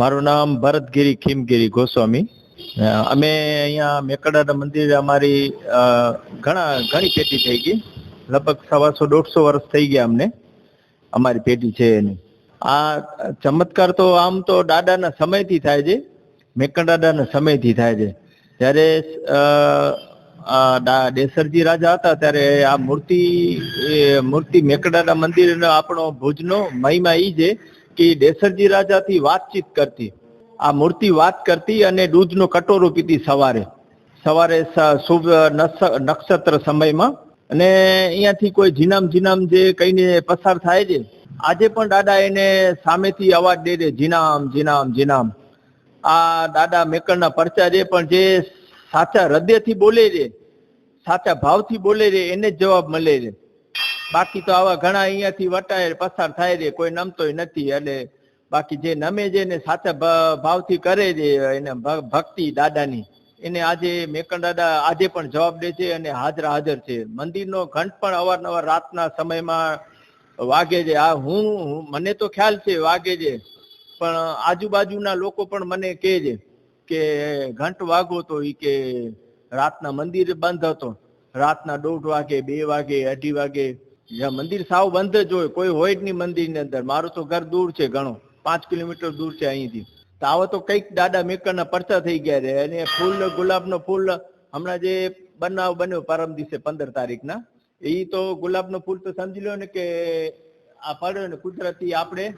મારું નામ ભરતગીરી ખીમગીરી ગોસ્વામી. અમે અહીંયા મેકડાના મંદિરે અમારી ઘણા, ઘણી પેટી થઈ ગઈ. લગભગ સવાસો દોઢસો વર્ષ થઈ ગયા અમને, અમારી પેટી છે એની. આ ચમત્કાર તો આમ તો દાદાના સમયથી થાય છે મેકડાના સમયથી થાય છે. જ્યારે દેસરજી રાજા હતા ત્યારે આ મૂર્તિ મૂર્તિ મેકડાના મંદિરનો આપણો ભુજનો મહિમા એ છે કે દેસરજી રાજાથી વાતચીત કરતી. આ મૂર્તિ વાત કરતી અને દૂધનો કટોરો પીતી સવારે. સવારે શુભ નક્ષત્ર સમયમાં. અને અહીંયાથી કોઈ જીનામ જીનામ જે કહીને પસાર થાય છે, આજે પણ દાદા એને સામેથી અવાજ દે દે જીનામ જીનામ જીનામ આ દાદા મેકરના પરચા છે પણ જે સાચા હૃદયથી બોલે છે, સાચા ભાવથી બોલે છે, એને જ જવાબ મળે છે. બાકી તો આવા ઘણા અહીંયાથી વટાય, પસાર થાય છે, કોઈ નમતોય નથી. એટલે બાકી જે નમે છે ને સાથે ભાવથી કરે છે, એને ભક્તિ દાદાની. એને આજે મેકણ દાદા આજે પણ જવાબ દે છે અને હાજર હાજર છે. મંદિરનો ઘંટ પણ અવારનવાર રાતના સમયમાં વાગે છે. આ હું મને તો ખ્યાલ છે, વાગે છે. પણ આજુબાજુના લોકો પણ મને કહે છે કે ઘંટ વાગો તો એ કે રાતના મંદિર બંધ હતો. રાતના દોઢ વાગે, બે વાગે, અઢી વાગે મંદિર સાવ બંધ જ હોય, કોઈ હોય જ નહીં મંદિરની અંદર. મારું તો ઘર દૂર છે ઘણું. પાંચ કિલોમીટર દૂર છે અહીંથી. તો આવો તો કંઈક દાદા મેકરના પરચા થઈ ગયા છે. અને ફૂલ, ગુલાબનો ફૂલ, હમણાં જે બનાવ બન્યો પરમ દિવસે પંદર તારીખના, એ તો ગુલાબનો ફૂલ તો સમજી લો ને કે આ પડ્યો ને કુદરતી આપણે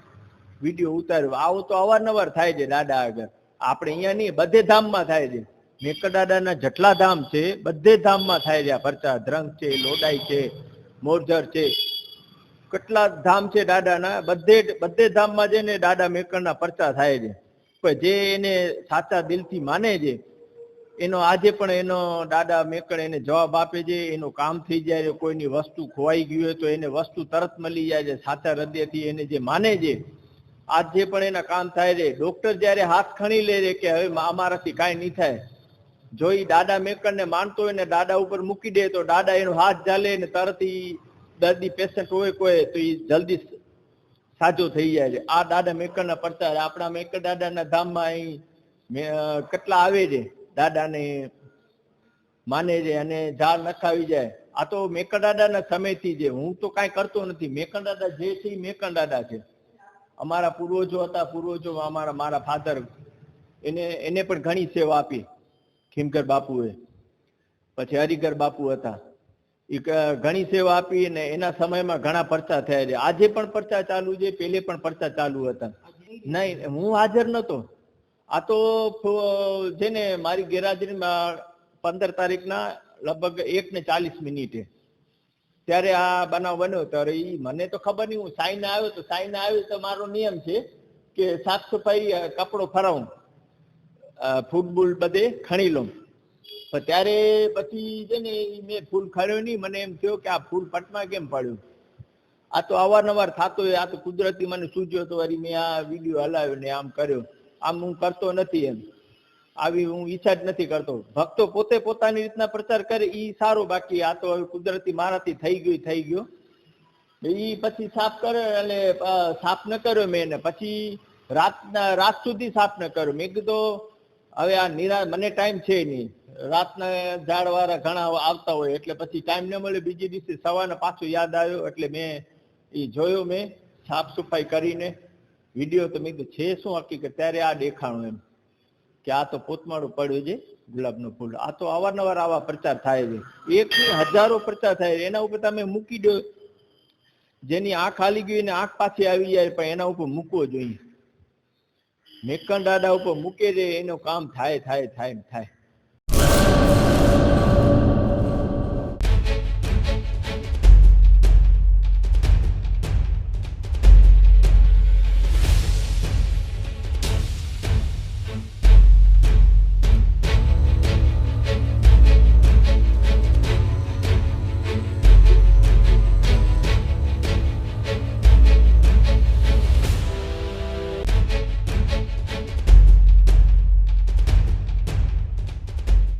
વીડિયો ઉતાર્યો. આવો તો અવારનવાર થાય છે દાદા આગળ. આપણે અહીંયા નહીં, બધે ધામમાં થાય છે. મેકર દાદાના જેટલા ધામ છે, બધે ધામમાં થાય છે આ પરચા. ધ્રંગ છે લોડાઈ છે. મોરજર છે. કેટલા ધામ છે દાદાના? બધે બધે ધામમાં છે ને દાદા મેકરના પરચા થાય છે. પણ જે એને સાચા દિલથી માને છે, એનો આજે પણ એનો દાદા મેકણ એને જવાબ આપે છે. એનું કામ થઈ જાય છે, કોઈની વસ્તુ ખોવાઈ ગઈ હોય તો એને વસ્તુ તરત મળી જાય છે. સાચા હૃદયથી એને જે માને છે, આજે પણ એના કામ થાય છે. ડોક્ટર જ્યારે હાથ ખણી લે છે કે હવે અમારાથી કાંઈ નહીં થાય. જો ઈ દાદા મેકરને માનતો હોય ને દાદા ઉપર મૂકી દે તો દાદા એનો હાથ ઝાલે ને તરત ઈ દર્દી પેશન્ટ હોય કોઈ, તો એ જલ્દી સાજો થઈ જાય છે. આ દાદા મેકરના પડતા આપણા મેકર દાદાના ધામમાં અહીં કેટલા આવે છે? દાદાને માને છે અને ઝાડ નખાવી જાય. આ તો મેકર દાદાના સમયથી છે. હું તો કાંઈ કરતો નથી. મેકર દાદા જે છે એ મેકર દાદા છે. અમારા પૂર્વજો હતા પૂર્વજો અમારા, મારા ફાધર એને એને પણ ઘણી સેવા આપી. ખીમકર બાપુએ. પછી હરિકર બાપુ હતા. ઈ ઘણી સેવા આપી અને એના સમયમાં ઘણા પરચા થયા છે. આજે પણ પરચા ચાલુ છે, પેલે પણ પરચા ચાલુ હતા. નહીં, હું હાજર નતો. આ તો છે ને મારી ગેરહાજરીમાં પંદર તારીખના લગભગ એક ને ચાલીસ મિનિટે. ત્યારે આ બનાવ બન્યો. ત્યારે એ મને તો ખબર નહીં, હું સાઈન આવ્યો તો સાઈન આવ્યો તો મારો નિયમ છે કે સાફ સફાઈ કપડો ફરાવું. ફૂલ બધે ખણી લઉં. પણ ત્યારે પછી છે ને મેં ફૂલ ખણ્યો નહીં. મને એમ થયો કે આ ફૂલ પટમાં કેમ પડ્યું? આ તો અવારનવાર થતો હોય. આ તો કુદરતી મને સૂજ્યો તો વળી મેં આ વીડિયો હલાવ્યો ને આમ કર્યો. આમ હું કરતો નથી એમ. આવી હું ઈચ્છા જ નથી કરતો. ભક્તો પોતે પોતાની રીતના પ્રચાર કરે એ સારો બાકી. આ તો હવે કુદરતી મારાથી થઈ ગયું થઈ ગયું. એ પછી સાફ કરે એટલે સાફ ન કર્યો મેં એને. પછી રાતના, રાત સુધી સાફ ન કર્યો. મેં કીધું હવે આ નિરા મને ટાઈમ છે નહીં. રાતના ઝાડ વાળા ઘણા આવતા હોય, એટલે પછી ટાઈમ ન મળે. બીજી દિવસે સવારે પાછું યાદ આવ્યો, એટલે મેં એ જોયો મેં, સાફ સફાઈ કરીને. વીડિયો તો મેં કીધું, છે શું હકીકત? ત્યારે આ દેખાણું એમ. કે આ તો પોતમાળું પડ્યું છે, ગુલાબનું ફૂલ. આ તો અવારનવાર આવા પ્રચાર થાય છે. એક હજારો પ્રચાર થાય એના ઉપર તમે મૂકી દો. જેની આંખ હાલી ગઈ ને આંખ પાછી આવી જાય, પણ એના ઉપર મૂકવો જોઈએ. મેકણ દાદા ઉપર મૂકે છે એનું કામ થાય થાય થાય થાય.